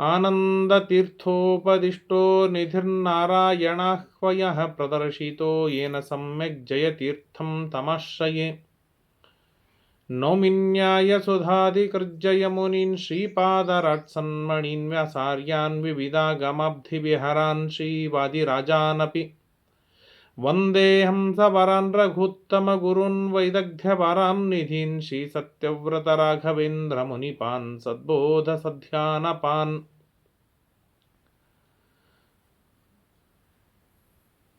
आनन्दतीर्थोपदिष्टो निधिर्नारायणाह्वयः प्रदर्शितो येन सम्यक् जयतीर्थं तमाश्रये। नौमिन्यायसुधादिकृज्जयमुनीन् श्रीपादराट्सन्मणीन् व्यासार्यान् विविधागमाब्धिविहरान् श्रीवादिराजानपि। वन्देऽहं सवरान् रघुत्तमगुरून् वैदग्ध्यपरां निधीन् श्रीसत्यव्रतराघवेन्द्रमुनिपान् सद्बोधसध्यानपान्।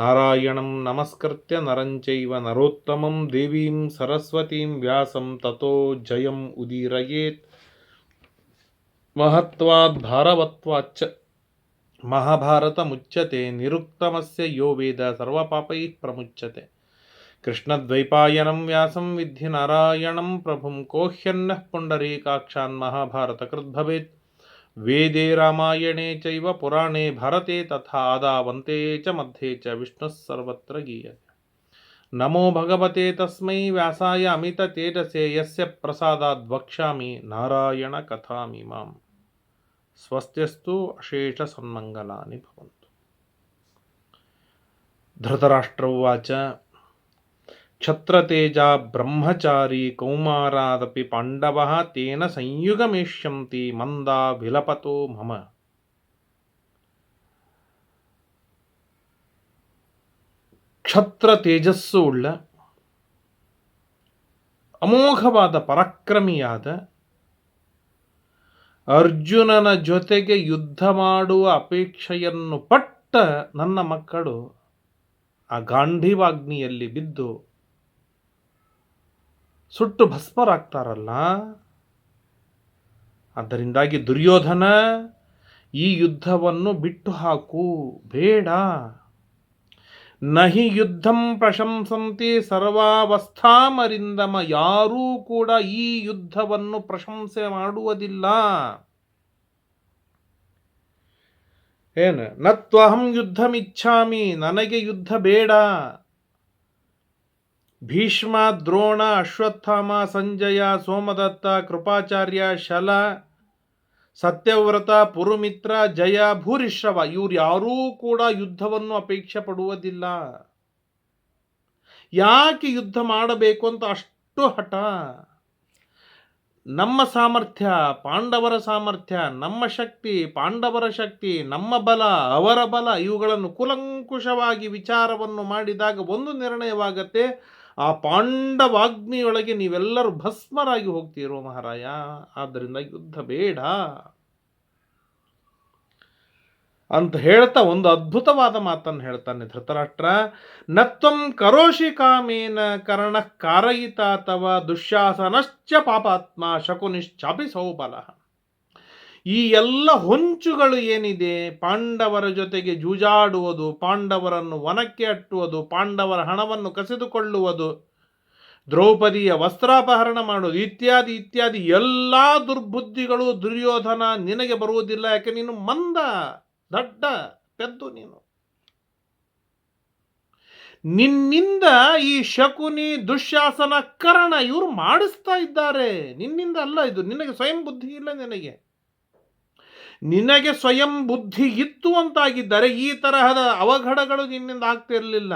नारायणं नमस्कृत्य नरं चैव नरोत्तमं देवीं सरस्वतीं व्यासं ततो जयम् उदीरयेत्। महत्वात् भारवत्वाच्च महाभारतमुच्यते, निरुक्तमस्य यो वेद सर्वपापैः प्रमुच्यते। कृष्णद्वैपायनं व्यासं विद्धि नारायणं प्रभुं कोह्यन्नः पुण्डरीकाक्षान् महाभारतकृद्भवेत्। ವೇದೆ ರಾಮಾಯಣೆ ಚೈವ ಪುರಾಣೆ ಭರತೆ ತಥಾ ಆದಾವಂತೆ ಚ ಮಧ್ಯೆ ಚ ವಿಷ್ಣುಃ ಸರ್ವತ್ರ ಗೀಯತೆ. ನಮೋ ಭಗವತೆ ತಸ್ಮೈ ವ್ಯಾಸಾಯ ಅಮಿತ ತೇಜಸೆ ಯಸ್ಯ ಪ್ರಸಾದಾದ್ ವಕ್ಷ್ಯಾಮಿ ನಾರಾಯಣ ಕಥಾಮಿ ಮಾಂ. ಸ್ವಸ್ತ್ಯಸ್ತು ಅಶೇಷ ಸನ್ಮಂಗಲಾನಿ ಭವಂತು. ಧೃತರಾಷ್ಟ್ರವಾಚ क्षत्रतेजा ब्रह्मचारी कौमारादपि पाण्डवः तेन संयुगमेष्यन्ति मन्दा विलपतो मम ಕ್ಷತ್ರ ತೇಜಸ್ಸು ಉಳ್ಳ ಅಮೋಘವಾದ ಪರಾಕ್ರಮಿಯಾದ ಅರ್ಜುನನ ಜೊತೆಗೆ ಯುದ್ಧ ಮಾಡುವ ಅಪೇಕ್ಷೆಯನ್ನು ಪಟ್ಟ ನನ್ನ ಮಕ್ಕಳು ಆ ಗಾಂಧೀವಾಗ್ನಿಯಲ್ಲಿ ಬಿದ್ದು ಸುಟ್ಟು ಭಸ್ಮರಾಗ್ತಾರಲ್ಲ? ಅದರಿಂದಾಗಿ ದುರ್ಯೋಧನ ಈ ಯುದ್ಧವನ್ನು ಬಿಟ್ಟು ಹಾಕು, ಬೇಡ. ನಹಿ ಯುದ್ಧಂ ಪ್ರಶಂಸಂತಿ ಸರ್ವಾವಸ್ಥಾಮರಿಂದಮ, ಯಾರೂ ಕೂಡ ಈ ಯುದ್ಧವನ್ನು ಪ್ರಶಂಸೆ ಮಾಡುವುದಿಲ್ಲ. ಏನು? ನತ್ವಹಂ ಯುದ್ಧಮಿಚ್ಛಾಮಿ, ನನಗೆ ಯುದ್ಧ ಬೇಡ. ಭೀಷ್ಮ, ದ್ರೋಣ, ಅಶ್ವತ್ಥಾಮ, ಸಂಜಯ, ಸೋಮದತ್ತ, ಕೃಪಾಚಾರ್ಯ, ಶಲ, ಸತ್ಯವ್ರತ, ಪುರುಮಿತ್ರ, ಜಯ, ಭೂರಿಶ್ರವ ಇವ್ರು ಯಾರೂ ಕೂಡ ಯುದ್ಧವನ್ನು ಅಪೇಕ್ಷೆ ಪಡುವುದಿಲ್ಲ. ಯಾಕೆ ಯುದ್ಧ ಮಾಡಬೇಕು ಅಂತ ಅಷ್ಟು ಹಠ? ನಮ್ಮ ಸಾಮರ್ಥ್ಯ, ಪಾಂಡವರ ಸಾಮರ್ಥ್ಯ, ನಮ್ಮ ಶಕ್ತಿ, ಪಾಂಡವರ ಶಕ್ತಿ, ನಮ್ಮ ಬಲ, ಅವರ ಬಲ ಇವುಗಳನ್ನು ಕುಲಂಕುಷವಾಗಿ ವಿಚಾರವನ್ನು ಮಾಡಿದಾಗ ಒಂದು ನಿರ್ಣಯವಾಗತ್ತೆ. ಆ ಪಾಂಡವಾಗ್ನಿಯೊಳಗೆ ನೀವೆಲ್ಲರೂ ಭಸ್ಮರಾಗಿ ಹೋಗ್ತೀರೋ ಮಹಾರಾಯ? ಆದ್ದರಿಂದ ಯುದ್ಧ ಬೇಡ. ಅಂತ ಹೇಳ್ತಾ ಒಂದು ಅದ್ಭುತವಾದ ಮಾತನ್ನು ಹೇಳ್ತಾನೆ ಧೃತರಾಷ್ಟ್ರ. ನತ್ವಂ ಕರೋಷಿ ಕಾಮೇನ ಕರ್ಣ ಕಾರಯಿತ ಅಥವಾ ದುಶ್ಯಾಸನಶ್ಚ ಪಾಪಾತ್ಮ ಶಕುನಿಶ್ಚಾಪಿ ಸೌಬಲ. ಈ ಎಲ್ಲ ಹೊಂಚುಗಳು ಏನಿದೆ? ಪಾಂಡವರ ಜೊತೆಗೆ ಜೂಜಾಡುವುದು, ಪಾಂಡವರನ್ನು ವನಕ್ಕೆ ಅಟ್ಟುವುದು, ಪಾಂಡವರ ಹಣವನ್ನು ಕಸಿದುಕೊಳ್ಳುವುದು, ದ್ರೌಪದಿಯ ವಸ್ತ್ರಾಪಹರಣ ಮಾಡುವುದು, ಇತ್ಯಾದಿ ಇತ್ಯಾದಿ ಎಲ್ಲ ದುರ್ಬುದ್ಧಿಗಳು, ದುರ್ಯೋಧನ ನಿನಗೆ ಬರುವುದಿಲ್ಲ, ಯಾಕೆ ನೀನು ಮಂದ, ದಡ್ಡ, ಪೆದ್ದು ನೀನು. ನಿನ್ನಿಂದ ಈ ಶಕುನಿ, ದುಶ್ಯಾಸನ ಕರಣ ಇವರು ಮಾಡಿಸ್ತಾ ಇದ್ದಾರೆ. ನಿನ್ನಿಂದ ಅಲ್ಲ ಇದು. ನಿನಗೆ ಸ್ವಯಂ ಬುದ್ಧಿ ಇಲ್ಲ ನಿನಗೆ. ನಿನಗೆ ಸ್ವಯಂ ಬುದ್ಧಿ ಇತ್ತು ಅಂತಾಗಿದ್ದರೆ ಈ ತರಹದ ಅವಘಡಗಳು ನಿನ್ನಿಂದ ಆಗ್ತಿರಲಿಲ್ಲ.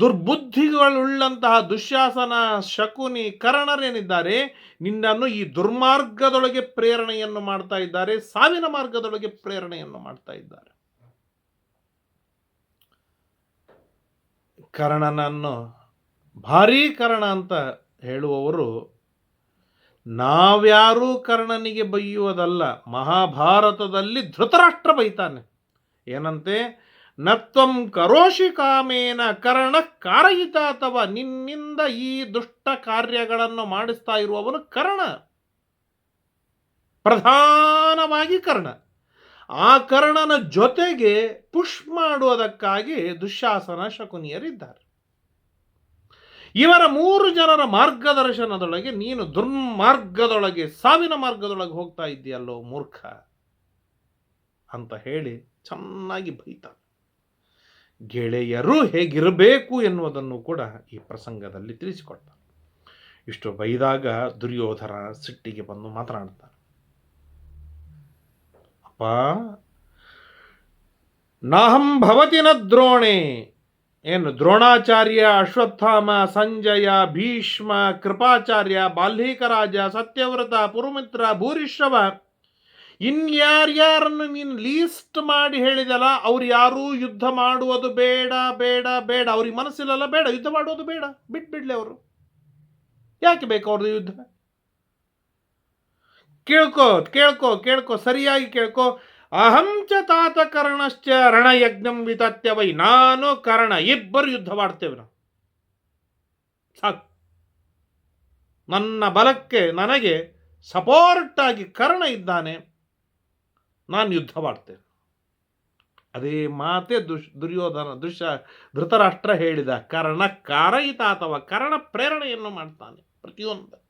ದುರ್ಬುದ್ಧಿಗಳುಳ್ಳಂತಹ ದುಶ್ಯಾಸನ ಶಕುನಿ ಕರ್ಣರೇನಿದ್ದಾರೆ, ನಿನ್ನನ್ನು ಈ ದುರ್ಮಾರ್ಗದೊಳಗೆ ಪ್ರೇರಣೆಯನ್ನು ಮಾಡ್ತಾ ಇದ್ದಾರೆ, ಸಾವಿನ ಮಾರ್ಗದೊಳಗೆ ಪ್ರೇರಣೆಯನ್ನು ಮಾಡ್ತಾ ಇದ್ದಾರೆ. ಕರ್ಣನನ್ನು ಭಾರೀ ಕರ್ಣ ಅಂತ ಹೇಳುವವರು ನಾವ್ಯಾರೂ ಕರ್ಣನಿಗೆ ಬೈಯುವುದಲ್ಲ ಮಹಾಭಾರತದಲ್ಲಿ ಧೃತರಾಷ್ಟ್ರ ಬೈತಾನೆ. ಏನಂತೆ? ನತ್ವಂ ಕರೋಷಿ ಕಾಮೇನ ಕರ್ಣ ಕಾರಯಿತ ಅಥವಾ ನಿನ್ನಿಂದ ಈ ದುಷ್ಟ ಕಾರ್ಯಗಳನ್ನು ಮಾಡಿಸ್ತಾ ಇರುವವನು ಕರ್ಣ. ಪ್ರಧಾನವಾಗಿ ಕರ್ಣ. ಆ ಕರ್ಣನ ಜೊತೆಗೆ ಪುಷ್ ಮಾಡುವುದಕ್ಕಾಗಿ ದುಶ್ಯಾಸನ ಶಕುನಿಯರಿದ್ದಾರೆ. ಇವರ ಮೂರು ಜನರ ಮಾರ್ಗದರ್ಶನದೊಳಗೆ ನೀನು ದುರ್ಮಾರ್ಗದೊಳಗೆ, ಸಾವಿನ ಮಾರ್ಗದೊಳಗೆ ಹೋಗ್ತಾ ಇದ್ದೀಯಲ್ಲೋ ಮೂರ್ಖ ಅಂತ ಹೇಳಿ ಚೆನ್ನಾಗಿ ಬೈತಾನೆ ಗೆಳೆಯರು ಹೇಗಿರಬೇಕು ಎನ್ನುವುದನ್ನು ಕೂಡ ಈ ಪ್ರಸಂಗದಲ್ಲಿ ತಿಳಿಸಿಕೊಡ್ತಾನೆ ಇಷ್ಟು ಬೈದಾಗ ದುರ್ಯೋಧನ ಸಿಟ್ಟಿಗೆ ಬಂದು ಮಾತನಾಡ್ತಾನೆ. ಅಪ್ಪ, ನಾಹಂ ಭವತಿನ ದ್ರೋಣೆ. ಏನು ದ್ರೋಣಾಚಾರ್ಯ, ಅಶ್ವತ್ಥಾಮ, ಸಂಜಯ, ಭೀಷ್ಮ, ಕೃಪಾಚಾರ್ಯ ಬಾಲ್ಹೀಕರಾಜ ಸತ್ಯವ್ರತ, ಪುರುಮಿತ್ರ, ಭೂರಿಶ್ರವ, ಇನ್ಯಾರ್ಯಾರನ್ನು ನೀನು ಲೀಸ್ಟ್ ಮಾಡಿ ಹೇಳಿದಲ್ಲ, ಅವ್ರು ಯಾರೂ ಯುದ್ಧ ಮಾಡುವುದು ಬೇಡ ಬೇಡ ಬೇಡ. ಅವ್ರಿಗೆ ಮನಸ್ಸಿಲ್ಲಲ್ಲ, ಬೇಡ. ಯುದ್ಧ ಮಾಡುವುದು ಬೇಡ. ಬಿಟ್ಬಿಡ್ಲಿ ಅವರು. ಯಾಕೆ ಬೇಕು ಅವ್ರದ್ದು ಯುದ್ಧ? ಕೇಳ್ಕೋ ಕೇಳ್ಕೋ ಕೇಳ್ಕೋ. ಸರಿಯಾಗಿ ಕೇಳ್ಕೋ. ಅಹಂ ಚ ತಾತ ಕರ್ಣಶ್ಚ ರಣಯಜ್ಞಂ ವಿತತ್ಯ ವೈ ನಾನು ಕರ್ಣ ಇಬ್ಬರು ಯುದ್ಧ ಮಾಡ್ತೇವೆ ನಾವು. ಸಾಕು. ನನ್ನ ಬಲಕ್ಕೆ ನನಗೆ ಸಪೋರ್ಟ್ ಆಗಿ ಕರ್ಣ ಇದ್ದಾನೆ, ನಾನು ಯುದ್ಧ ಮಾಡ್ತೇನೆ. ಅದೇ ಮಾತೆ ದುಶ್ ದುರ್ಯೋಧನ ದುಶ ಧೃತರಾಷ್ಟ್ರ ಹೇಳಿದ ಕರ್ಣ ಕಾರಯಿತ ಅಥವಾ ಕರ್ಣ ಪ್ರೇರಣೆಯನ್ನು ಮಾಡ್ತಾನೆ ಪ್ರತಿಯೊಂದಕ್ಕೂ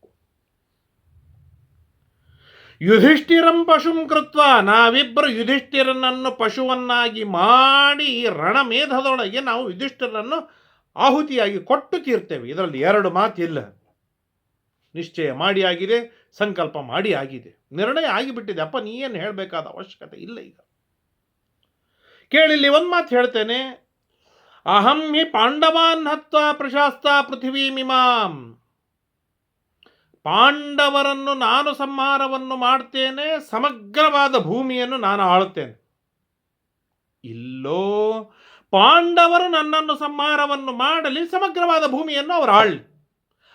ಯುಧಿಷ್ಠಿರಂ ಪಶುಂ ಕೃತ್ವ. ನಾವಿಬ್ಬರು ಯುಧಿಷ್ಠಿರನನ್ನು ಪಶುವನ್ನಾಗಿ ಮಾಡಿ ರಣಮೇಧದೊಳಗೆ ನಾವು ಯುಧಿಷ್ಠಿರನನ್ನು ಆಹುತಿಯಾಗಿ ಕೊಟ್ಟು ತೀರ್ತೇವೆ. ಇದರಲ್ಲಿ ಎರಡು ಮಾತಿಲ್ಲ. ನಿಶ್ಚಯ ಮಾಡಿ ಆಗಿದೆ, ಸಂಕಲ್ಪ ಮಾಡಿ ಆಗಿದೆ. ನಿರ್ಣಯ ಆಗಿಬಿಟ್ಟಿದೆ. ಅಪ್ಪ, ನೀ ಏನು ಹೇಳಬೇಕಾದ ಅವಶ್ಯಕತೆ ಇಲ್ಲ ಈಗ. ಕೇಳಿಲ್ಲಿ ಒಂದು ಮಾತು ಹೇಳ್ತೇನೆ. ಅಹಂ ಹಿ ಪಾಂಡವಾನ್ ಹತ್ವ ಪ್ರಶಾಸ್ತ ಪೃಥ್ವೀಮಿಮಾಂ ಪಾಂಡವರನ್ನು ನಾನು ಸಂಹಾರವನ್ನು ಮಾಡ್ತೇನೆ, ಸಮಗ್ರವಾದ ಭೂಮಿಯನ್ನು ನಾನು ಆಳುತ್ತೇನೆ. ಇಲ್ಲೋ, ಪಾಂಡವರು ನನ್ನನ್ನು ಸಂಹಾರವನ್ನು ಮಾಡಲಿ, ಸಮಗ್ರವಾದ ಭೂಮಿಯನ್ನು ಅವರು ಆಳಲಿ.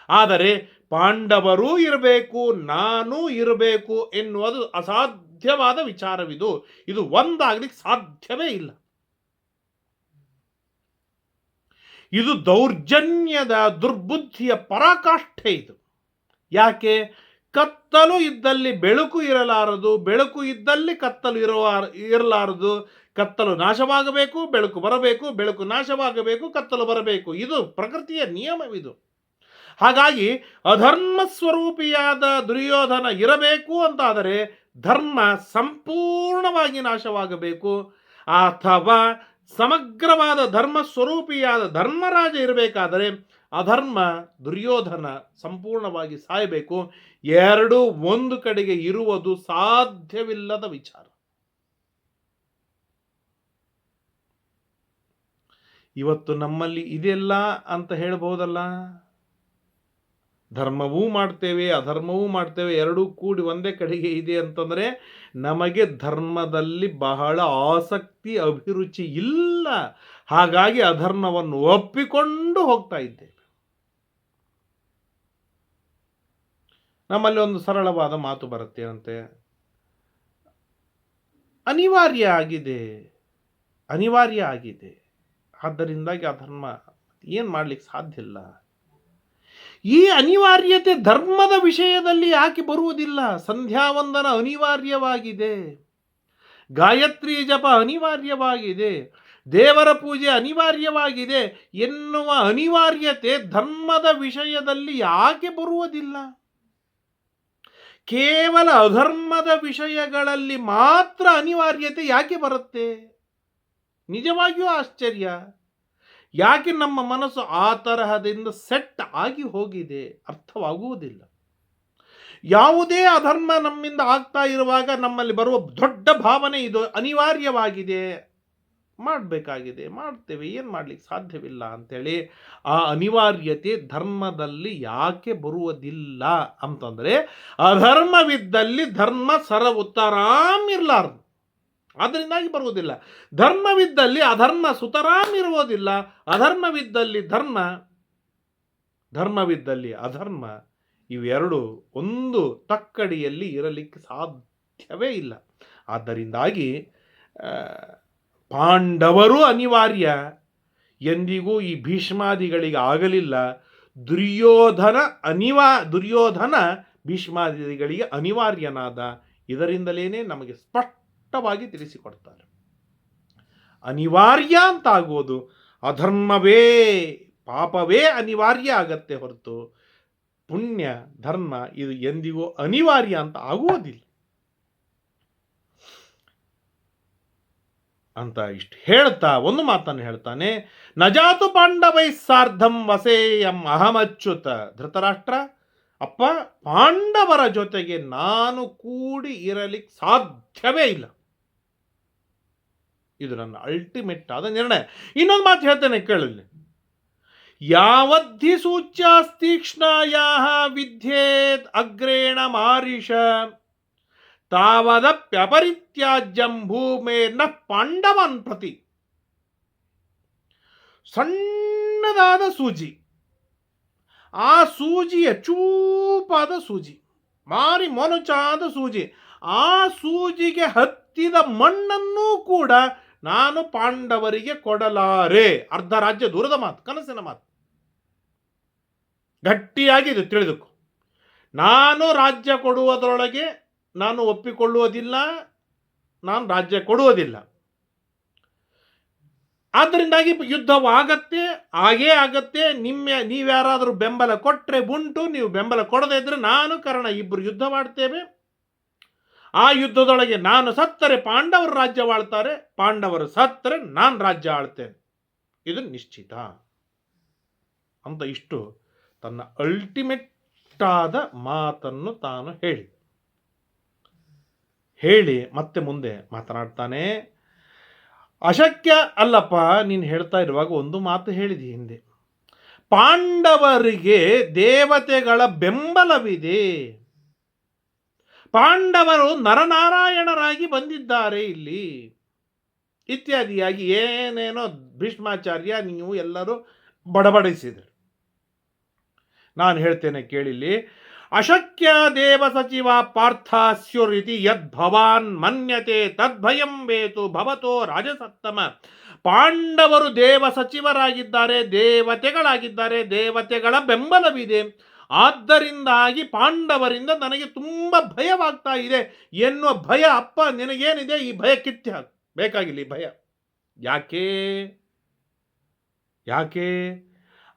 ಆದರೆ ಪಾಂಡವರೂ ಇರಬೇಕು, ನಾನೂ ಇರಬೇಕು ಎನ್ನುವುದು ಅಸಾಧ್ಯವಾದ ವಿಚಾರವಿದು. ಇದು ಒಂದಾಗಲಿಕ್ಕೆ ಸಾಧ್ಯವೇ ಇಲ್ಲ. ಇದು ದೌರ್ಜನ್ಯದ ದುರ್ಬುದ್ಧಿಯ ಪರಾಕಾಷ್ಠೆ ಇದು. ಯಾಕೆ? ಕತ್ತಲು ಇದ್ದಲ್ಲಿ ಬೆಳಕು ಇರಲಾರದು, ಬೆಳಕು ಇದ್ದಲ್ಲಿ ಕತ್ತಲು ಇರುವ, ಇರಲಾರದು. ಕತ್ತಲು ನಾಶವಾಗಬೇಕು, ಬೆಳಕು ಬರಬೇಕು, ಬೆಳಕು ನಾಶವಾಗಬೇಕು, ಕತ್ತಲು ಬರಬೇಕು. ಇದು ಪ್ರಕೃತಿಯ ನಿಯಮವಿದು. ಹಾಗಾಗಿ ಅಧರ್ಮ ಸ್ವರೂಪಿಯಾದ ದುರ್ಯೋಧನ ಇರಬೇಕು ಅಂತಾದರೆ ಧರ್ಮ ಸಂಪೂರ್ಣವಾಗಿ ನಾಶವಾಗಬೇಕು. ಅಥವಾ ಸಮಗ್ರವಾದ ಧರ್ಮ ಸ್ವರೂಪಿಯಾದ ಧರ್ಮರಾಜ ಇರಬೇಕಾದರೆ ಅಧರ್ಮ ದುರ್ಯೋಧನ ಸಂಪೂರ್ಣವಾಗಿ ಸಾಯಬೇಕು. ಎರಡು ಒಂದು ಕಡೆಗೆ ಇರುವುದು ಸಾಧ್ಯವಿಲ್ಲದ ವಿಚಾರ. ಇವತ್ತು ನಮ್ಮಲ್ಲಿ ಇದೆಲ್ಲ ಅಂತ ಹೇಳ್ಬೋದಲ್ಲ? ಧರ್ಮವೂ ಮಾಡ್ತೇವೆ, ಅಧರ್ಮವೂ ಮಾಡ್ತೇವೆ, ಎರಡೂ ಕೂಡಿ ಒಂದೇ ಕಡೆಗೆ ಇದೆ ಅಂತಂದರೆ ನಮಗೆ ಧರ್ಮದಲ್ಲಿ ಬಹಳ ಆಸಕ್ತಿ, ಅಭಿರುಚಿ ಇಲ್ಲ. ಹಾಗಾಗಿ ಅಧರ್ಮವನ್ನು ಒಪ್ಪಿಕೊಂಡು ಹೋಗ್ತಾ ಇದ್ದೇವೆ. ನಮ್ಮಲ್ಲಿ ಒಂದು ಸರಳವಾದ ಮಾತು ಬರುತ್ತೆ ಅಂತೆ. ಅನಿವಾರ್ಯ ಆಗಿದೆ. ಅನಿವಾರ್ಯ ಆಗಿದೆ. ಆದ್ದರಿಂದಾಗಿ ಆ ಧರ್ಮ ಏನು ಮಾಡಲಿಕ್ಕೆ ಸಾಧ್ಯ ಇಲ್ಲ. ಈ ಅನಿವಾರ್ಯತೆ ಧರ್ಮದ ವಿಷಯದಲ್ಲಿ ಯಾಕೆ ಬರುವುದಿಲ್ಲ. ಸಂಧ್ಯಾವಂದನ ಅನಿವಾರ್ಯವಾಗಿದೆ. ಗಾಯತ್ರಿ ಜಪ ಅನಿವಾರ್ಯವಾಗಿದೆ. ದೇವರ ಪೂಜೆ ಅನಿವಾರ್ಯವಾಗಿದೆ ಎನ್ನುವ ಅನಿವಾರ್ಯತೆ ಧರ್ಮದ ವಿಷಯದಲ್ಲಿ ಯಾಕೆ ಬರುವುದಿಲ್ಲ. ಕೇವಲ ಅಧರ್ಮದ ವಿಷಯಗಳಲ್ಲಿ ಮಾತ್ರ ಅನಿವಾರ್ಯತೆ ಯಾಕೆ ಬರುತ್ತೆ? ನಿಜವಾಗಿಯೂ ಆಶ್ಚರ್ಯ. ಯಾಕೆ ನಮ್ಮ ಮನಸ್ಸು ಆ ತರಹದಿಂದ ಸೆಟ್ ಆಗಿ ಹೋಗಿದೆ ಅರ್ಥವಾಗುವುದಿಲ್ಲ. ಯಾವುದೇ ಅಧರ್ಮ ನಮ್ಮಿಂದ ಆಗ್ತಾ ಇರುವಾಗ ನಮ್ಮಲ್ಲಿ ಬರುವ ದೊಡ್ಡ ಭಾವನೆ ಇದು ಅನಿವಾರ್ಯವಾಗಿದೆ. ಮಾಡಬೇಕಾಗಿದೆ. ಮಾಡ್ತೇವೆ. ಏನು ಮಾಡ್ಲಿಕ್ಕೆ ಸಾಧ್ಯವಿಲ್ಲ ಅಂಥೇಳಿ ಆ ಅನಿವಾರ್ಯತೆ ಧರ್ಮದಲ್ಲಿ ಯಾಕೆ ಬರುವುದಿಲ್ಲ ಅಂತಂದರೆ ಅಧರ್ಮವಿದ್ದಲ್ಲಿ ಧರ್ಮ ಸರ ಉತ್ತರಾಮ್ ಇರಲಾರ್ದು. ಅದರಿಂದಾಗಿ ಬರುವುದಿಲ್ಲ. ಧರ್ಮವಿದ್ದಲ್ಲಿ ಅಧರ್ಮ ಸುತರಾಮ್ ಇರುವುದಿಲ್ಲ. ಅಧರ್ಮವಿದ್ದಲ್ಲಿ ಧರ್ಮ, ಧರ್ಮವಿದ್ದಲ್ಲಿ ಅಧರ್ಮ ಇವೆರಡು ಒಂದು ತಕ್ಕಡಿಯಲ್ಲಿ ಇರಲಿಕ್ಕೆ ಸಾಧ್ಯವೇ ಇಲ್ಲ. ಆದ್ದರಿಂದಾಗಿ ಪಾಂಡವರು ಅನಿವಾರ್ಯ. ಎಂದಿಗೂ ಈ ಭೀಷ್ಮಾದಿಗಳಿಗೆ ಆಗಲಿಲ್ಲ. ದುರ್ಯೋಧನ ಅನಿವಾ, ದುರ್ಯೋಧನ ಭೀಷ್ಮಾದಿಗಳಿಗೆ ಅನಿವಾರ್ಯನಾದ. ಇದರಿಂದಲೇ ನಮಗೆ ಸ್ಪಷ್ಟವಾಗಿ ತಿಳಿಸಿಕೊಡ್ತಾರೆ. ಅನಿವಾರ್ಯ ಅಂತಾಗುವುದು ಅಧರ್ಮವೇ, ಪಾಪವೇ ಅನಿವಾರ್ಯ ಆಗತ್ತೆ ಹೊರತು ಪುಣ್ಯ, ಧರ್ಮ ಇದು ಎಂದಿಗೂ ಅನಿವಾರ್ಯ ಅಂತ ಆಗುವುದಿಲ್ಲ. ಅಂತ ಇಷ್ಟು ಹೇಳ್ತಾ ಒಂದು ಮಾತನ್ನು ಹೇಳ್ತಾನೆ, ನಜಾತು ಪಾಂಡವೈ ಸಾರ್ಧಂ ವಸೇಯಂ ಅಹಮಚ್ಯುತ. ಧೃತರಾಷ್ಟ್ರ, ಅಪ್ಪ, ಪಾಂಡವರ ಜೊತೆಗೆ ನಾನು ಕೂಡಿ ಇರಲಿಕ್ಕೆ ಸಾಧ್ಯವೇ ಇಲ್ಲ. ಇದು ನನ್ನ ಅಲ್ಟಿಮೇಟ್ ಆದ ನಿರ್ಣಯ. ಇನ್ನೊಂದು ಮಾತು ಹೇಳ್ತೇನೆ ಕೇಳಲಿ ಯಾವದ್ಧಿ ಸೂಚ್ಯಾಸ್ತೀಕ್ಷ್ಣಾಯಾ ವಿದ್ಯೇತ್ ಅಗ್ರೇಣ ಮಾರಿಷ. ತಾವದಪ್ಯಪರಿತ್ಯಾಜ್ಯಂ ಭೂಮೇರ್ನ ಪಾಂಡವನ್ ಪ್ರತಿ ಸಣ್ಣದಾದ ಸೂಜಿ ಆ ಸೂಜಿಯ ಚೂಪಾದ ಸೂಜಿ ಮಾರಿ ಮೊನುಚಾದ ಸೂಜಿ ಆ ಸೂಜಿಗೆ ಹತ್ತಿದ ಮಣ್ಣನ್ನೂ ಕೂಡ ನಾನು ಪಾಂಡವರಿಗೆ ಕೊಡಲಾರೆ ಅರ್ಧ ರಾಜ್ಯ ದೂರದ ಮಾತು, ಕನಸಿನ ಮಾತು। ಗಟ್ಟಿಯಾಗಿ ಇದು ತಿಳಿದುಕೊ। ನಾನು ರಾಜ್ಯ ಕೊಡುವುದರೊಳಗೆ ನಾನು ಒಪ್ಪಿಕೊಳ್ಳುವುದಿಲ್ಲ, ನಾನು ರಾಜ್ಯ ಕೊಡುವುದಿಲ್ಲ. ಆದ್ದರಿಂದಾಗಿ ಯುದ್ಧವಾಗತ್ತೆ ಆಗೇ ಆಗತ್ತೆ. ನಿಮ್ಮ, ನೀವ್ಯಾರಾದರೂ ಬೆಂಬಲ ಕೊಟ್ಟರೆ ಉಂಟು, ನೀವು ಬೆಂಬಲ ಕೊಡದೇ ಇದ್ರೆ ನಾನು ಕಾರಣ ಇಬ್ಬರು ಯುದ್ಧ ಮಾಡ್ತೇವೆ. ಆ ಯುದ್ಧದೊಳಗೆ ನಾನು ಸತ್ತರೆ ಪಾಂಡವರು ರಾಜ್ಯವಾಳ್ತಾರೆ ಪಾಂಡವರು ಸತ್ತರೆ ನಾನು ರಾಜ್ಯ ಆಳ್ತೇನೆ. ಇದು ನಿಶ್ಚಿತ. ಅಂತ ಇಷ್ಟು ತನ್ನ ಅಲ್ಟಿಮೇಟ್ ಆದ ಮಾತನ್ನು ತಾನು ಹೇಳಿ ಹೇಳಿ ಮತ್ತೆ ಮುಂದೆ ಮಾತನಾಡ್ತಾನೆ, ಅಶಕ್ಯ ಅಲ್ಲಪ್ಪ, ನೀನು ಹೇಳ್ತಾ ಇರುವಾಗ ಒಂದು ಮಾತು ಹೇಳಿದೆ ಹಿಂದೆ. ಪಾಂಡವರಿಗೆ ದೇವತೆಗಳ ಬೆಂಬಲವಿದೆ. ಪಾಂಡವರು ನರನಾರಾಯಣರಾಗಿ ಬಂದಿದ್ದಾರೆ ಇಲ್ಲಿ. ಇತ್ಯಾದಿಯಾಗಿ ಏನೇನೋ ಭೀಷ್ಮಾಚಾರ್ಯ ನೀವು ಎಲ್ಲರೂ ಬಡಬಡಿಸಿದರು. ನಾನು ಹೇಳ್ತೇನೆ ಕೇಳಿಲ್ಲಿ ಅಶಕ್ಯ ದೇವ ಸಚಿವ ಪಾರ್ಥಾಸ್ಯುರಿತಿ ಯದ್ ಭವಾನ್ ಮನ್ಯತೆ ತದ್ಭಯಂ ವೇತು ಭವತೋ ರಾಜಸತ್ತಮ. ಪಾಂಡವರು ದೇವ ಸಚಿವರಾಗಿದ್ದಾರೆ, ದೇವತೆಗಳಾಗಿದ್ದಾರೆ, ದೇವತೆಗಳ ಬೆಂಬಲವಿದೆ. ಆದ್ದರಿಂದಾಗಿ ಪಾಂಡವರಿಂದ ನನಗೆ ತುಂಬ ಭಯವಾಗ್ತಾ ಇದೆ ಎನ್ನುವ ಭಯ ಅಪ್ಪ ನಿನಗೇನಿದೆ? ಈ ಭಯ ಕಿತ್ತಿ ಬೇಕಾಗಿಲ್ಲ ಈ ಭಯ. ಯಾಕೆ? ಯಾಕೆ?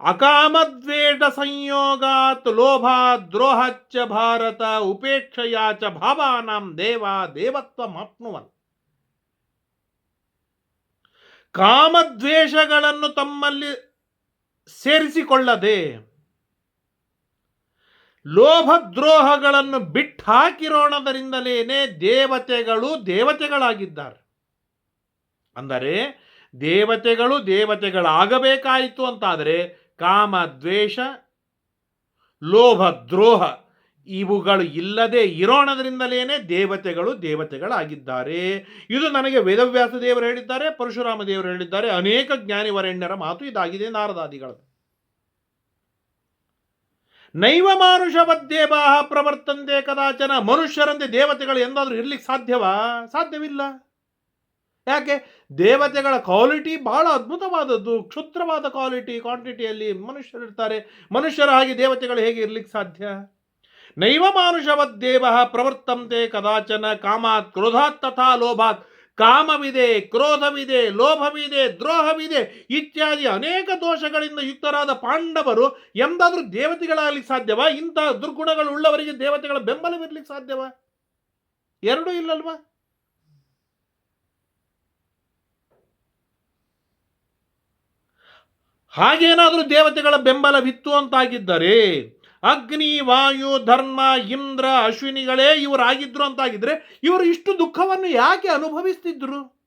ಅಕಾಮದ್ವೇಷ ಸಂಯೋಗಾತ್ ಲೋಭ ದ್ರೋಹಚ್ಚ ಭಾರತ ಉಪೇಕ್ಷೆಯ ಚ ಭಾವಾನಾಂ ದೇವ ದೇವತ್ವ ಮಾಪ್ನುವನ್ ಕಾಮದ್ವೇಷಗಳನ್ನು ತಮ್ಮಲ್ಲಿ ಸೇರಿಸಿಕೊಳ್ಳದೆ ಲೋಭ ದ್ರೋಹಗಳನ್ನು ಬಿಟ್ಟು ಹಾಕಿರೋಣದರಿಂದಲೇನೆ ದೇವತೆಗಳು ದೇವತೆಗಳಾಗಿದ್ದಾರೆ. ಅಂದರೆ ದೇವತೆಗಳು ದೇವತೆಗಳಾಗಬೇಕಾಯಿತು ಅಂತಾದರೆ ಕಾಮ, ದ್ವೇಷ, ಲೋಭ, ದ್ರೋಹ ಇವುಗಳು ಇಲ್ಲದೆ ಇರೋಣದ್ರಿಂದಲೇ ದೇವತೆಗಳು ದೇವತೆಗಳಾಗಿದ್ದಾರೆ. ಇದು ನನಗೆ ವೇದವ್ಯಾಸ ದೇವರು ಹೇಳಿದ್ದಾರೆ, ಪರಶುರಾಮ ದೇವರು ಹೇಳಿದ್ದಾರೆ, ಅನೇಕ ಜ್ಞಾನಿವರೆಣ್ಯರ ಮಾತು ಇದಾಗಿದೆ ನಾರದಾದಿಗಳು ನೈವ ಮಾನುಷವದ್ದೇವಾಹ ಪ್ರವರ್ತಂತೆ ಕದಾಚನ, ಮನುಷ್ಯರಂತೆ ದೇವತೆಗಳು ಎಂದಾದರೂ ಇರ್ಲಿಕ್ಕೆ ಸಾಧ್ಯವಾ? ಸಾಧ್ಯವಿಲ್ಲ. ಯಾಕೆ? ದೇವತೆಗಳ ಕ್ವಾಲಿಟಿ ಬಹಳ ಅದ್ಭುತವಾದದ್ದು. ಕ್ಷುದ್ರವಾದ ಕ್ವಾಲಿಟಿ ಕ್ವಾಂಟಿಟಿಯಲ್ಲಿ ಮನುಷ್ಯರಿರ್ತಾರೆ. ಮನುಷ್ಯರ ಹಾಗೆ ದೇವತೆಗಳು ಹೇಗೆ ಇರ್ಲಿಕ್ಕೆ ಸಾಧ್ಯ? ನೈವ ಮಾನುಷವದ್ದೇವ ಪ್ರವರ್ತಂತೆ ಕದಾಚನ ಕಾಮಾತ್ ಕ್ರೋಧಾತ್ ತಥಾ ಲೋಭಾತ್. ಕಾಮವಿದೆ, ಕ್ರೋಧವಿದೆ, ಲೋಭವಿದೆ, ದ್ರೋಹವಿದೆ ಇತ್ಯಾದಿ ಅನೇಕ ದೋಷಗಳಿಂದ ಯುಕ್ತರಾದ ಪಾಂಡವರು ಎಂದಾದರೂ ದೇವತೆಗಳಾಗಲಿಕ್ಕೆ ಸಾಧ್ಯವಾ? ಇಂತಹ ದುರ್ಗುಣಗಳು ಉಳ್ಳವರಿಗೆ ದೇವತೆಗಳ ಬೆಂಬಲವಿರ್ಲಿಕ್ಕೆ ಸಾಧ್ಯವಾ? ಎರಡೂ ಇಲ್ಲಲ್ವಾ? ಹಾಗೇನಾದರೂ ದೇವತೆಗಳ ಬೆಂಬಲವಿತ್ತು ಅಂತಾಗಿದ್ದರೆ ಅಗ್ನಿ, ವಾಯು, ಧರ್ಮ, ಇಂದ್ರ, ಅಶ್ವಿನಿಗಳೇ ಇವರಾಗಿದ್ರು ಅಂತಾಗಿದ್ರೆ ಇವರು ಇಷ್ಟು ದುಃಖವನ್ನು ಯಾಕೆ ಅನುಭವಿಸ್ತಿದ್ರು?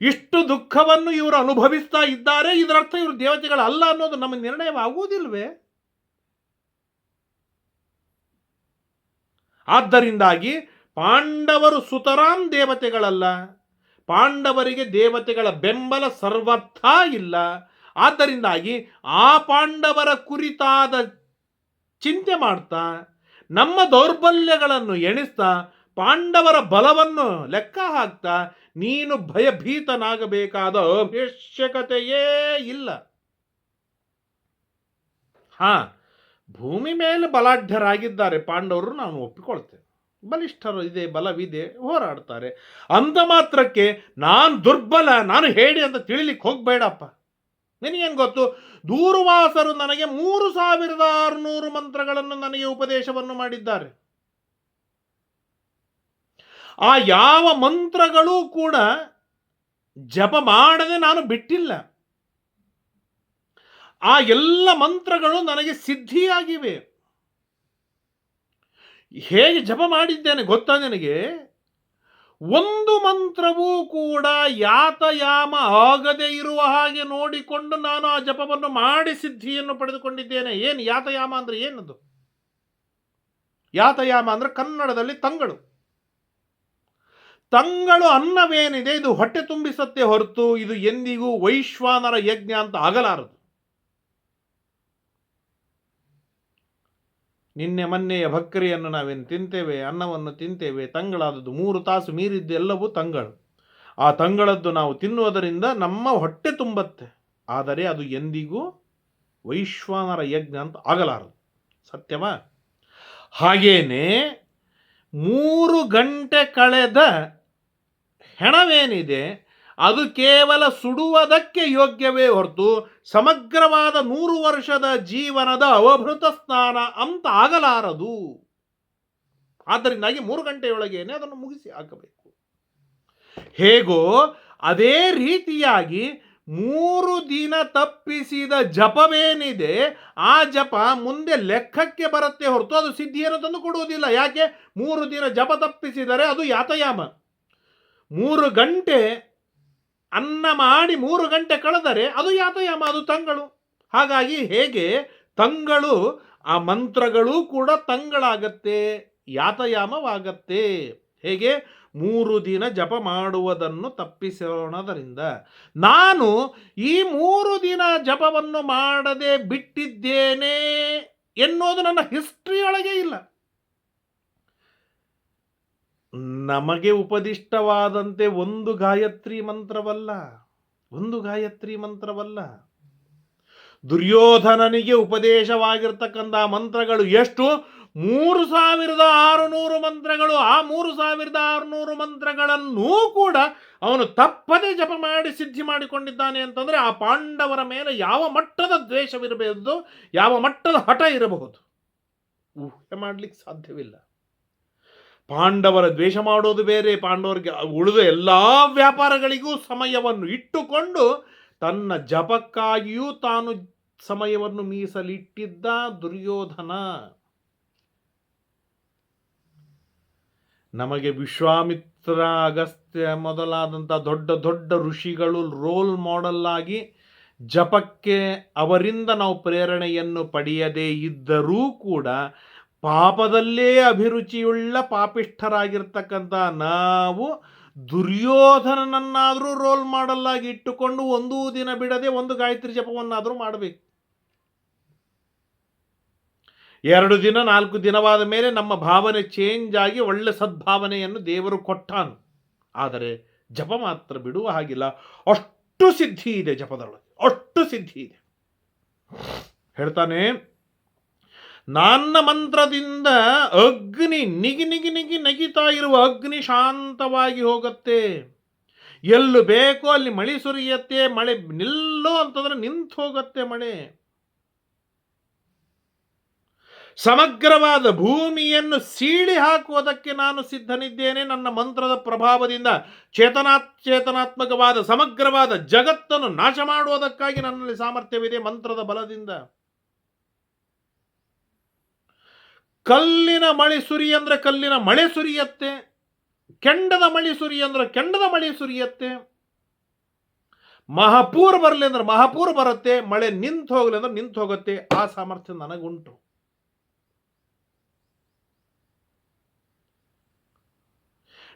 ಇಷ್ಟು ದುಃಖವನ್ನು ಇವರು ಅನುಭವಿಸ್ತಾ ಇದ್ದಾರೆ ಇದರರ್ಥ ಇವರು ದೇವತೆಗಳಲ್ಲ ಅನ್ನೋದು ನಮ್ಮ ನಿರ್ಣಯವಾಗುವುದಿಲ್ವೇ? ಆದ್ದರಿಂದಾಗಿ ಪಾಂಡವರು ಸುತರಾಂ ದೇವತೆಗಳಲ್ಲ. ಪಾಂಡವರಿಗೆ ದೇವತೆಗಳ ಬೆಂಬಲ ಸರ್ವಥ ಇಲ್ಲ. ಆದ್ದರಿಂದಾಗಿ ಆ ಪಾಂಡವರ ಕುರಿತಾದ ಚಿಂತೆ ಮಾಡ್ತಾ, ನಮ್ಮ ದೌರ್ಬಲ್ಯಗಳನ್ನು ಎಣಿಸ್ತಾ, ಪಾಂಡವರ ಬಲವನ್ನು ಲೆಕ್ಕ ಹಾಕ್ತಾ, ನೀನು ಭಯಭೀತನಾಗಬೇಕಾದ ಅವಶ್ಯಕತೆಯೇ ಇಲ್ಲ. ಹಾ, ಭೂಮಿ ಮೇಲೆ ಬಲಾಢ್ಯರಾಗಿದ್ದಾರೆ ಪಾಂಡವರು, ನಾನು ಒಪ್ಪಿಕೊಳ್ತೇನೆ. ಬಲಿಷ್ಠರು ಇದೆ ಬಲವಿದೆ ಹೋರಾಡ್ತಾರೆ. ಅಂದ ಮಾತ್ರಕ್ಕೆ ನಾನು ದುರ್ಬಲ, ನಾನು ಹೇಳಿ ಅಂತ ತಿಳಿಲಿಕ್ಕೆ ಹೋಗ್ಬೇಡಪ್ಪ. ನಿನಗೇನು ಗೊತ್ತು? ದೂರ್ವಾಸರು ನನಗೆ ಮೂರು ಸಾವಿರದ ಆರುನೂರು ಮಂತ್ರಗಳನ್ನು ನನಗೆ ಉಪದೇಶವನ್ನು ಮಾಡಿದ್ದಾರೆ. ಆ ಯಾವ ಮಂತ್ರಗಳೂ ಕೂಡ ಜಪ ಮಾಡದೆ ನಾನು ಬಿಟ್ಟಿಲ್ಲ. ಆ ಎಲ್ಲ ಮಂತ್ರಗಳು ನನಗೆ ಸಿದ್ಧಿಯಾಗಿವೆ. ಹೇಗೆ ಜಪ ಮಾಡಿದ್ದೇನೆ ಗೊತ್ತಾ ನನಗೆ? ಒಂದು ಮಂತ್ರವೂ ಕೂಡ ಯಾತಯಾಮ ಆಗದೆ ಇರುವ ಹಾಗೆ ನೋಡಿಕೊಂಡು ನಾನು ಆ ಜಪವನ್ನು ಮಾಡಿ ಸಿದ್ಧಿಯನ್ನು ಪಡೆದುಕೊಂಡಿದ್ದೇನೆ. ಏನು ಯಾತಯಾಮ ಅಂದರೆ ಏನದು? ಯಾತಯಾಮ ಅಂದರೆ ಕನ್ನಡದಲ್ಲಿ ತಂಗಳು. ತಂಗಳು ಅನ್ನವೇನಿದೆ, ಇದು ಹೊಟ್ಟೆ ತುಂಬಿಸತ್ತೆ ಹೊರತು ಇದು ಎಂದಿಗೂ ವೈಶ್ವಾನರ ಯಜ್ಞ ಅಂತ ಆಗಲಾರದು. ನಿನ್ನೆ ಮೊನ್ನೆಯ ಭಕ್ರಿಯನ್ನು ನಾವೇನು ತಿಂತೇವೆ, ಅನ್ನವನ್ನು ತಿಂತೇವೆ, ತಂಗಳಾದದ್ದು ಮೂರು ತಾಸು ಮೀರಿದ್ದು ಎಲ್ಲವೂ ತಂಗಳು. ಆ ತಂಗಳದ್ದು ನಾವು ತಿನ್ನುವುದರಿಂದ ನಮ್ಮ ಹೊಟ್ಟೆ ತುಂಬತ್ತೆ. ಆದರೆ ಅದು ಎಂದಿಗೂ ವೈಶ್ವಾನರ ಯಜ್ಞ ಅಂತ ಆಗಲಾರದು. ಸತ್ಯವಾ? ಹಾಗೇನೆ ಮೂರು ಗಂಟೆ ಕಳೆದ ಹೆಣವೇನಿದೆ ಅದು ಕೇವಲ ಸುಡುವುದಕ್ಕೆ ಯೋಗ್ಯವೇ ಹೊರತು ಸಮಗ್ರವಾದ ನೂರು ವರ್ಷದ ಜೀವನದ ಅವಭೃತ ಸ್ನಾನ ಅಂತ ಆಗಲಾರದು. ಆದ್ದರಿಂದಾಗಿ ಮೂರು ಗಂಟೆಯೊಳಗೇನೆ ಅದನ್ನು ಮುಗಿಸಿ ಹಾಕಬೇಕು. ಹೇಗೋ ಅದೇ ರೀತಿಯಾಗಿ ಮೂರು ದಿನ ತಪ್ಪಿಸಿದ ಜಪವೇನಿದೆ, ಆ ಜಪ ಮುಂದೆ ಲೆಕ್ಕಕ್ಕೆ ಬರುತ್ತೆ ಹೊರತು ಅದು ಸಿದ್ಧಿಯನ್ನು ತಂದು ಕೊಡುವುದಿಲ್ಲ. ಯಾಕೆ? ಮೂರು ದಿನ ಜಪ ತಪ್ಪಿಸಿದರೆ ಅದು ಯಾತಯಾಮ. ಮೂರು ಗಂಟೆ ಅನ್ನ ಮಾಡಿ ಮೂರು ಗಂಟೆ ಕಳೆದರೆ ಅದು ಯಾತಯಾಮ, ಅದು ತಂಗಳು. ಹಾಗಾಗಿ ಹೇಗೆ? ತಂಗಳು, ಆ ಮಂತ್ರಗಳು ಕೂಡ ತಂಗಳಾಗತ್ತೆ, ಯಾತಯಾಮವಾಗತ್ತೆ. ಹೇಗೆ? ಮೂರು ದಿನ ಜಪ ಮಾಡುವುದನ್ನು ತಪ್ಪಿಸೋಣದರಿಂದ. ನಾನು ಈ ಮೂರು ದಿನ ಜಪವನ್ನು ಮಾಡದೆ ಬಿಟ್ಟಿದ್ದೇನೆ ಎನ್ನುವುದು ನನ್ನ ಹಿಸ್ಟ್ರಿಯೊಳಗೆ ಇಲ್ಲ. ನಮಗೆ ಉಪದಿಷ್ಟವಾದಂತೆ ಒಂದು ಗಾಯತ್ರಿ ಮಂತ್ರವಲ್ಲ, ಒಂದು ಗಾಯತ್ರಿ ಮಂತ್ರವಲ್ಲ. ದುರ್ಯೋಧನನಿಗೆ ಉಪದೇಶವಾಗಿರ್ತಕ್ಕಂಥ ಮಂತ್ರಗಳು ಎಷ್ಟು? ಮೂರು ಸಾವಿರದ ಆರುನೂರು ಮಂತ್ರಗಳು. ಆ ಮೂರು ಸಾವಿರದ ಆರುನೂರು ಮಂತ್ರಗಳನ್ನೂ ಕೂಡ ಅವನು ತಪ್ಪದೆ ಜಪ ಮಾಡಿ ಸಿದ್ಧಿ ಮಾಡಿಕೊಂಡಿದ್ದಾನೆ ಅಂತಂದ್ರೆ ಆ ಪಾಂಡವರ ಮೇಲೆ ಯಾವ ಮಟ್ಟದ ದ್ವೇಷವಿರಬಹುದು ಯಾವ ಮಟ್ಟದ ಹಠ ಇರಬಹುದು? ಊಹೆ ಮಾಡಲಿಕ್ಕೆ ಸಾಧ್ಯವಿಲ್ಲ. ಪಾಂಡವರ ದ್ವೇಷ ಮಾಡೋದು ಬೇರೆ, ಪಾಂಡವರಿಗೆ ಉಳಿದ ಎಲ್ಲ ವ್ಯಾಪಾರಗಳಿಗೂ ಸಮಯವನ್ನು ಇಟ್ಟುಕೊಂಡು ತನ್ನ ಜಪಕ್ಕಾಗಿಯೂ ತಾನು ಸಮಯವನ್ನು ಮೀಸಲಿಟ್ಟಿದ್ದ ದುರ್ಯೋಧನ. ನಮಗೆ ವಿಶ್ವಾಮಿತ್ರ ಅಗಸ್ತ್ಯ ಮೊದಲಾದಂಥ ದೊಡ್ಡ ದೊಡ್ಡ ಋಷಿಗಳು ರೋಲ್ ಮಾಡೆಲ್ ಆಗಿ ಜಪಕ್ಕೆ ಅವರಿಂದ ನಾವು ಪ್ರೇರಣೆಯನ್ನು ಪಡೆಯದೇ ಇದ್ದರೂ ಕೂಡ ಪಾಪದಲ್ಲೇ ಅಭಿರುಚಿಯುಳ್ಳ ಪಾಪಿಷ್ಠರಾಗಿರ್ತಕ್ಕಂಥ ನಾವು ದುರ್ಯೋಧನನನ್ನಾದರೂ ರೋಲ್ ಮಾಡಲ್ಲಾಗಿ ಇಟ್ಟುಕೊಂಡು ಒಂದೂ ದಿನ ಬಿಡದೆ ಒಂದು ಗಾಯತ್ರಿ ಜಪವನ್ನಾದರೂ ಮಾಡಬೇಕು. ಎರಡು ದಿನ, ನಾಲ್ಕು ದಿನವಾದ ಮೇಲೆ ನಮ್ಮ ಭಾವನೆ ಚೇಂಜ್ ಆಗಿ ಒಳ್ಳೆ ಸದ್ಭಾವನೆಯನ್ನು ದೇವರು ಕೊಟ್ಟಾನು. ಆದರೆ ಜಪ ಮಾತ್ರ ಬಿಡುವ ಹಾಗಿಲ್ಲ. ಅಷ್ಟು ಸಿದ್ಧಿ ಇದೆ ಜಪದೊಳಗೆ. ಅಷ್ಟು ಸಿದ್ಧಿ ಇದೆ. ಹೇಳ್ತಾನೆ ನನ್ನ ಮಂತ್ರದಿಂದ ಅಗ್ನಿ ನಿಗಿ ನಿಗಿ ನಿಗಿ ನಗಿತಾ ಇರುವ ಅಗ್ನಿ ಶಾಂತವಾಗಿ ಹೋಗುತ್ತೆ. ಎಲ್ಲು ಬೇಕೋ ಅಲ್ಲಿ ಮಳೆ ಸುರಿಯತ್ತೆ, ಮಳೆ ನಿಲ್ಲೋ ಅಂತಂದ್ರೆ ನಿಂತು ಹೋಗತ್ತೆ ಮಳೆ. ಸಮಗ್ರವಾದ ಭೂಮಿಯನ್ನು ಸೀಳಿ ಹಾಕುವುದಕ್ಕೆ ನಾನು ಸಿದ್ಧನಿದ್ದೇನೆ. ನನ್ನ ಮಂತ್ರದ ಪ್ರಭಾವದಿಂದ ಚೇತನಾಚೇತನಾತ್ಮಕವಾದ ಸಮಗ್ರವಾದ ಜಗತ್ತನ್ನು ನಾಶ ಮಾಡುವುದಕ್ಕಾಗಿ ನನ್ನಲ್ಲಿ ಸಾಮರ್ಥ್ಯವಿದೆ ಮಂತ್ರದ ಬಲದಿಂದ. ಕಲ್ಲಿನ ಮಳೆ ಸುರಿ ಅಂದರೆ ಕಲ್ಲಿನ ಮಳೆ ಸುರಿಯತ್ತೆ. ಕೆಂಡದ ಮಳೆ ಸುರಿ ಅಂದ್ರೆ ಕೆಂಡದ ಮಳೆ ಸುರಿಯತ್ತೆ. ಮಹಾಪೂರ್ ಬರಲಿ ಅಂದ್ರೆ ಮಹಾಪೂರ್ ಬರುತ್ತೆ, ಮಳೆ ನಿಂತು ಹೋಗಲಿ ಅಂದ್ರೆ ನಿಂತು ಹೋಗುತ್ತೆ. ಆ ಸಾಮರ್ಥ್ಯ ನನಗುಂಟು.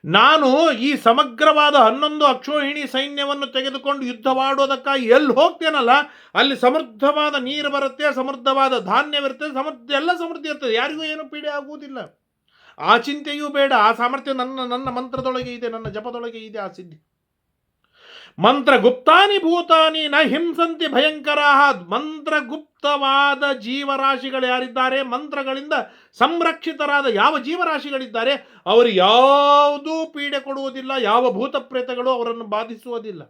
ನಾನು ಈ ಸಮಗ್ರವಾದ ಹನ್ನೊಂದು ಅಕ್ಷೋಹಿಣಿ ಸೈನ್ಯವನ್ನು ತೆಗೆದುಕೊಂಡು ಯುದ್ಧವಾಡೋದಕ್ಕಾಗಿ ಎಲ್ಲಿ ಹೋಗ್ತೇನಲ್ಲ, ಅಲ್ಲಿ ಸಮೃದ್ಧವಾದ ನೀರು ಬರುತ್ತೆ, ಸಮೃದ್ಧವಾದ ಧಾನ್ಯವಿರುತ್ತೆ ಸಮೃದ್ಧ, ಎಲ್ಲ ಸಮೃದ್ಧಿ ಇರ್ತದೆ. ಯಾರಿಗೂ ಏನು ಪೀಡೆ ಆಗುವುದಿಲ್ಲ. ಆ ಚಿಂತೆಯೂ ಬೇಡ. ಆ ಸಾಮರ್ಥ್ಯ ನನ್ನ ನನ್ನ ಮಂತ್ರದೊಳಗೆ ಇದೆ, ನನ್ನ ಜಪದೊಳಗೆ ಇದೆ ಆ ಸಿದ್ಧಿ. ಮಂತ್ರ ಗುಪ್ತಾನಿ ಭೂತಾನಿ ನ ಹಿಂಸಂತಿ ಭಯಂಕರ ಮಂತ್ರ ಗುಪ್ತವಾದ ಜೀವರಾಶಿಗಳು ಯಾರಿದ್ದಾರೆ? ಮಂತ್ರಗಳಿಂದ ಸಂರಕ್ಷಿತರಾದ ಯಾವ ಜೀವರಾಶಿಗಳಿದ್ದಾರೆ? ಅವರು ಯಾವುದೂ ಪೀಡೆ ಕೊಡುವುದಿಲ್ಲ, ಯಾವ ಭೂತ ಪ್ರೇತಗಳು ಅವರನ್ನು ಬಾಧಿಸುವುದಿಲ್ಲ.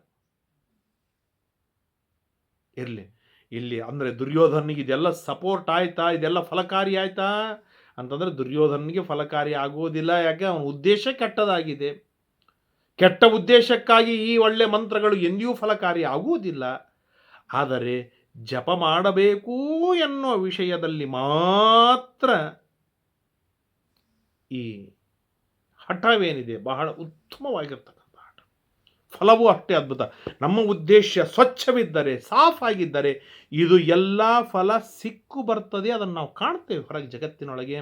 ಇರಲಿ, ಇಲ್ಲಿ ಅಂದರೆ ದುರ್ಯೋಧನಿಗೆ ಇದೆಲ್ಲ ಸಪೋರ್ಟ್ ಆಯ್ತಾ? ಇದೆಲ್ಲ ಫಲಕಾರಿ ಆಯ್ತಾ? ಅಂತಂದರೆ ದುರ್ಯೋಧನಿಗೆ ಫಲಕಾರಿ ಆಗುವುದಿಲ್ಲ, ಯಾಕೆ? ಅವನ ಉದ್ದೇಶ ಕೆಟ್ಟದಾಗಿದೆ. ಕೆಟ್ಟ ಉದ್ದೇಶಕ್ಕಾಗಿ ಈ ಒಳ್ಳೆ ಮಂತ್ರಗಳು ಎಂದಿಯೂ ಫಲಕಾರಿ ಆಗುವುದಿಲ್ಲ ಆದರೆ ಜಪ ಮಾಡಬೇಕು ಎನ್ನುವ ವಿಷಯದಲ್ಲಿ ಮಾತ್ರ ಈ ಹಠವೇನಿದೆ, ಬಹಳ ಉತ್ತಮವಾಗಿರ್ತಕ್ಕಂಥ ಹಠ. ಫಲವೂ ಅಷ್ಟೇ ಅದ್ಭುತ. ನಮ್ಮ ಉದ್ದೇಶ ಸ್ವಚ್ಛವಿದ್ದರೆ ಸಾಫ್ ಆಗಿದ್ದರೆ ಇದು ಎಲ್ಲ ಫಲ ಸಿಕ್ಕು ಬರ್ತದೆ, ಅದನ್ನು ನಾವು ಕಾಣ್ತೇವೆ ಹೊರಗೆ ಜಗತ್ತಿನೊಳಗೆ.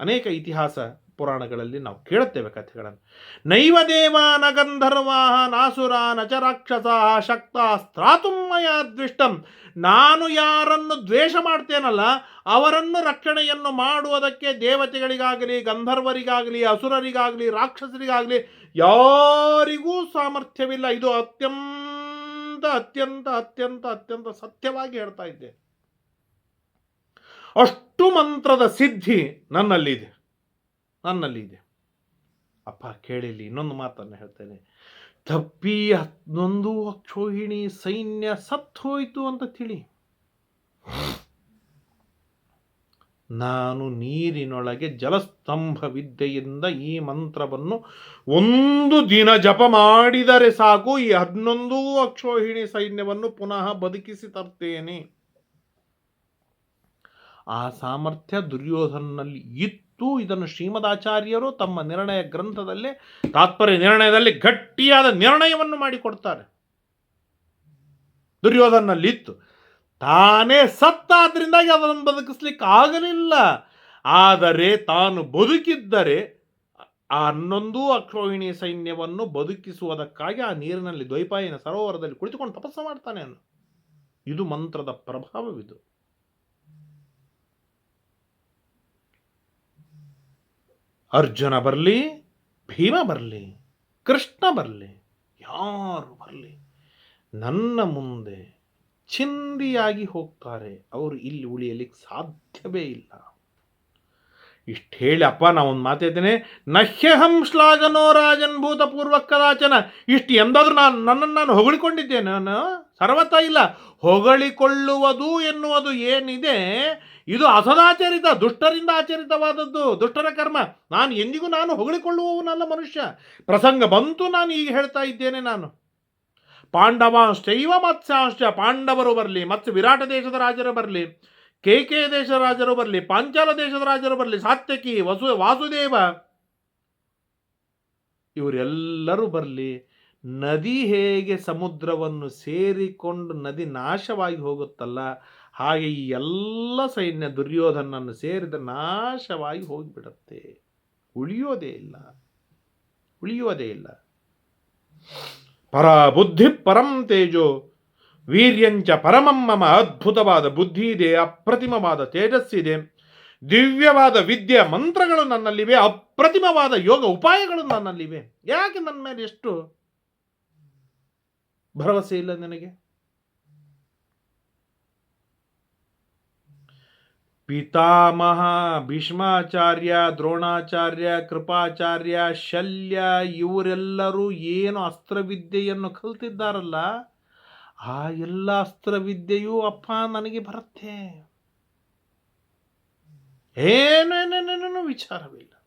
ಅನೇಕ ಇತಿಹಾಸ ಪುರಾಣಗಳಲ್ಲಿ ನಾವು ಕೇಳುತ್ತೇವೆ ಕಥೆಗಳನ್ನು. ನೈವ ದೇವ ನ ಗಂಧರ್ವಾ ನಾಸುರ ನಚ ರಾಕ್ಷಸ ಶಕ್ತ ಸ್ತ್ರಾತುಮ್ಮಯ ದ್ವಿಷ್ಟಂ ನಾನು ಯಾರನ್ನು ದ್ವೇಷ ಮಾಡ್ತೇನಲ್ಲ, ಅವರನ್ನು ರಕ್ಷಣೆಯನ್ನು ಮಾಡುವುದಕ್ಕೆ ದೇವತೆಗಳಿಗಾಗಲಿ, ಗಂಧರ್ವರಿಗಾಗಲಿ, ಅಸುರರಿಗಾಗಲಿ, ರಾಕ್ಷಸರಿಗಾಗಲಿ ಯಾರಿಗೂ ಸಾಮರ್ಥ್ಯವಿಲ್ಲ. ಇದು ಅತ್ಯಂತ ಅತ್ಯಂತ ಅತ್ಯಂತ ಅತ್ಯಂತ ಸತ್ಯವಾಗಿ ಹೇಳ್ತಾ ಇದ್ದೆ ಅಷ್ಟು ಮಂತ್ರದ ಸಿದ್ಧಿ ನನ್ನಲ್ಲಿದೆ. ನನ್ನಲ್ಲಿ ಇದೆ. ಅಪ್ಪ ಕೇಳಿಲಿ ಇನ್ನೊಂದು ಮಾತನ್ನು ಹೇಳ್ತೇನೆ. ತಪ್ಪಿ ಹನ್ನೊಂದು ಅಕ್ಷೋಹಿಣಿ ಸೈನ್ಯ ಸತ್ತು ಹೋಯಿತು ಅಂತ ತಿಳಿ. ನಾನು ನೀರಿನೊಳಗೆ ಜಲಸ್ತಂಭ ವಿದ್ಯೆಯಿಂದ ಈ ಮಂತ್ರವನ್ನು ಒಂದು ದಿನ ಜಪ ಮಾಡಿದರೆ ಸಾಕು, ಈ ಹನ್ನೊಂದು ಅಕ್ಷೋಹಿಣಿ ಸೈನ್ಯವನ್ನು ಪುನಃ ಬದುಕಿಸಿ ತರ್ತೇನೆ. ಆ ಸಾಮರ್ಥ್ಯ ದುರ್ಯೋಧನಲ್ಲಿ ಇತ್ತು. ಇದನ್ನು ಶ್ರೀಮದಾಚಾರ್ಯರು ತಮ್ಮ ನಿರ್ಣಯ ಗ್ರಂಥದಲ್ಲಿ ತಾತ್ಪರ್ಯ ನಿರ್ಣಯದಲ್ಲಿ ಗಟ್ಟಿಯಾದ ನಿರ್ಣಯವನ್ನು ಮಾಡಿಕೊಡ್ತಾರೆ. ದುರ್ಯೋಧನಲ್ಲಿತ್ತು ತಾನೇ ಸತ್ತಾದ್ರಿಂದಾಗಿ ಅದನ್ನು ಬದುಕಿಸ್ಲಿಕ್ಕೆ ಆಗಲಿಲ್ಲ. ಆದರೆ ತಾನು ಬದುಕಿದ್ದರೆ ಆ ಹನ್ನೊಂದು ಅಕ್ಷೋಹಿಣಿ ಸೈನ್ಯವನ್ನು ಬದುಕಿಸುವುದಕ್ಕಾಗಿ ಆ ನೀರಿನಲ್ಲಿ ದ್ವೈಪಾಯನ ಸರೋವರದಲ್ಲಿ ಕುಳಿತುಕೊಂಡು ತಪಸ್ಸು ಮಾಡ್ತಾನೆ ಅನ್ನು ಇದು ಮಂತ್ರದ ಪ್ರಭಾವವಿದು. ಅರ್ಜುನ ಬರಲಿ, ಭೀಮ ಬರಲಿ, ಕೃಷ್ಣ ಬರಲಿ, ಯಾರು ಬರಲಿ? ನನ್ನ ಮುಂದೆ ಚಿಂದಿಯಾಗಿ ಹೋಗ್ತಾರೆ. ಅವರು ಇಲ್ಲಿ ಉಳಿಯಲಿಕ್ಕೆ ಸಾಧ್ಯವೇ ಇಲ್ಲ. ಇಷ್ಟು ಹೇಳಿ ಅಪ್ಪ ಒಂದು ಮಾತೇತೇನೆ ನಹ್ಯಹಂ ಶ್ಲಾಘನೋ ರಾಜನ್ ಭೂತಪೂರ್ವ ಕದಾಚನ. ಇಷ್ಟು ಎಂದಾದರೂ ನಾನು ನನ್ನನ್ನು ನಾನು ಹೊಗಳಿಕೊಂಡಿದ್ದೇನೆ ನಾನು. ಸರ್ವತ ಇಲ್ಲ. ಹೊಗಳಿಕೊಳ್ಳುವುದು ಎನ್ನುವುದು ಏನಿದೆ? ಇದು ಅಸದಾಚರಿತ, ದುಷ್ಟರಿಂದ ಆಚರಿತವಾದದ್ದು, ದುಷ್ಟರ ಕರ್ಮ. ನಾನು ಎಂದಿಗೂ ನಾನು ಹೊಗಳಿಕೊಳ್ಳುವವನಲ್ಲ ಮನುಷ್ಯ. ಪ್ರಸಂಗ ಬಂತು ನಾನು ಈಗ ಹೇಳ್ತಾ ಇದ್ದೇನೆ ನಾನು. ಪಾಂಡವಾಂಶ್ಚೈವ ಮತ್ಸ್ಯಾಂಶ್ಚ ಪಾಂಡವರು ಬರಲಿ ಮತ್ತು ವಿರಾಟ ದೇಶದ ರಾಜರು ಬರಲಿ ಕೇಕೆ ದೇಶದ ರಾಜರು ಬರಲಿ, ಪಾಂಚಾಲ ದೇಶದ ರಾಜರು ಬರಲಿ, ಸಾತ್ಯಕಿ, ವಸು, ವಾಸುದೇವ, ಇವರೆಲ್ಲರೂ ಬರಲಿ. ನದಿ ಹೇಗೆ ಸಮುದ್ರವನ್ನು ಸೇರಿಕೊಂಡು ನದಿ ನಾಶವಾಗಿ ಹೋಗುತ್ತಲ್ಲ, ಹಾಗೆ ಈ ಎಲ್ಲ ಸೈನ್ಯ ದುರ್ಯೋಧನನ್ನು ಸೇರಿದ ನಾಶವಾಗಿ ಹೋಗಿಬಿಡುತ್ತೆ. ಉಳಿಯೋದೇ ಇಲ್ಲ. ಉಳಿಯೋದೇ ಇಲ್ಲ. ಪರ ಬುದ್ಧಿ ಪರಂ ತೇಜೋ, ವೀರ್ಯಂಚ ಪರಮಂ ಮಮ ಅದ್ಭುತವಾದ ಬುದ್ಧಿ ಇದೆ ಅಪ್ರತಿಮವಾದ ತೇಜಸ್ಸಿದೆ. ದಿವ್ಯವಾದ ವಿದ್ಯೆ ಮಂತ್ರಗಳು ನನ್ನಲ್ಲಿವೆ, ಅಪ್ರತಿಮವಾದ ಯೋಗ ಉಪಾಯಗಳು ನನ್ನಲ್ಲಿವೆ. ಯಾಕೆ ನನ್ನ ಮೇಲೆ ಎಷ್ಟು ಭರವಸೆ ಇಲ್ಲ ನನಗೆ? ಪಿತಾಮಹ, ಭೀಷ್ಮಾಚಾರ್ಯ, ದ್ರೋಣಾಚಾರ್ಯ, ಕೃಪಾಚಾರ್ಯ, ಶಲ್ಯ, ಇವರೆಲ್ಲರೂ ಏನು ಅಸ್ತ್ರವಿದ್ಯೆಯನ್ನು ಕಲ್ತಿದ್ದಾರಲ್ಲ, ಆ ಎಲ್ಲ ಅಸ್ತ್ರವಿದ್ಯೆಯೂ ಅಪ್ಪ ನನಗೆ ಬರುತ್ತೆ. ಏನೇನೇನೇನೂ ವಿಚಾರವಿಲ್ಲ.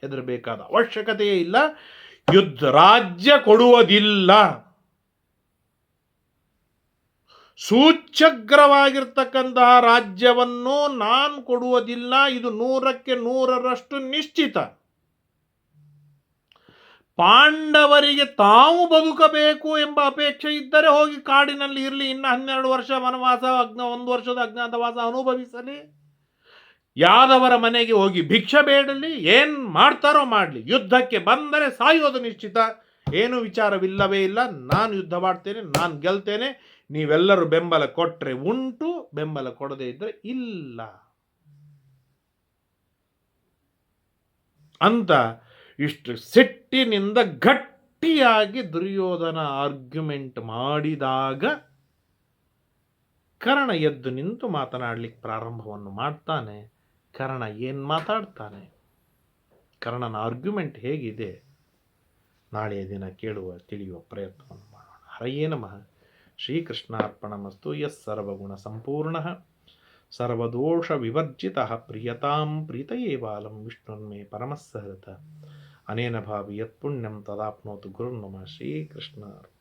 ಹೆದರಬೇಕಾದ ಅವಶ್ಯಕತೆಯೇ ಇಲ್ಲ. ಯುದ್ಧ ರಾಜ್ಯ ಕೊಡುವುದಿಲ್ಲ. ಸೂಚ್ಯಗ್ರವಾಗಿರ್ತಕ್ಕಂತಹ ರಾಜ್ಯವನ್ನು ನಾನು ಕೊಡುವುದಿಲ್ಲ, ಇದು ನೂರಕ್ಕೆ ನೂರರಷ್ಟು ನಿಶ್ಚಿತ. ಪಾಂಡವರಿಗೆ ತಾವು ಬದುಕಬೇಕು ಎಂಬ ಅಪೇಕ್ಷೆ ಇದ್ದರೆ ಹೋಗಿ ಕಾಡಿನಲ್ಲಿ ಇರಲಿ, ಇನ್ನು ಹನ್ನೆರಡು ವರ್ಷ ವನವಾಸ ಅಜ್ಞ ಒಂದು ವರ್ಷದ ಅಜ್ಞಾತವಾಸ ಅನುಭವಿಸಲಿ. ಯಾದವರ ಮನೆಗೆ ಹೋಗಿ ಭಿಕ್ಷೆ ಬೇಡಲಿ, ಏನ್ ಮಾಡ್ತಾರೋ ಮಾಡಲಿ. ಯುದ್ಧಕ್ಕೆ ಬಂದರೆ ಸಾಯೋದು ನಿಶ್ಚಿತ. ಏನು ವಿಚಾರವಿಲ್ಲವೇ ಇಲ್ಲ. ನಾನು ಯುದ್ಧ ಮಾಡ್ತೇನೆ, ನಾನು ಗೆಲ್ತೇನೆ. ನೀವೆಲ್ಲರೂ ಬೆಂಬಲ ಕೊಟ್ಟರೆ ಉಂಟು, ಬೆಂಬಲ ಕೊಡದೇ ಇದ್ದರೆ ಇಲ್ಲ. ಅಂತ ಇಷ್ಟು ಸಿಟ್ಟಿನಿಂದ ಗಟ್ಟಿಯಾಗಿ ದುರ್ಯೋಧನ ಆರ್ಗ್ಯುಮೆಂಟ್ ಮಾಡಿದಾಗ ಕರ್ಣ ಎದ್ದು ನಿಂತು ಮಾತನಾಡಲಿಕ್ಕೆ ಪ್ರಾರಂಭವನ್ನು ಮಾಡ್ತಾನೆ. ಕರ್ಣ ಏನು ಮಾತಾಡ್ತಾನೆ? ಕರ್ಣನ ಆರ್ಗ್ಯುಮೆಂಟ್ ಹೇಗಿದೆ? ನಾಳೆಯ ದಿನ ಕೇಳುವ, ತಿಳಿಯುವ ಪ್ರಯತ್ನವನ್ನು ಮಾಡೋಣ. ಹರಯೇ ನಮಃ. श्रीकृष्णार्पणमस्तु यः सर्वगुणसम्पूर्णः, सर्वदोषविवर्जितः, प्रियतां प्रीतये बालं विष्णुन्मे परमः सहृत। अनेन भावि यत्पुण्यं तदाप्नोतु गुरुर्मम श्रीकृष्णार्पण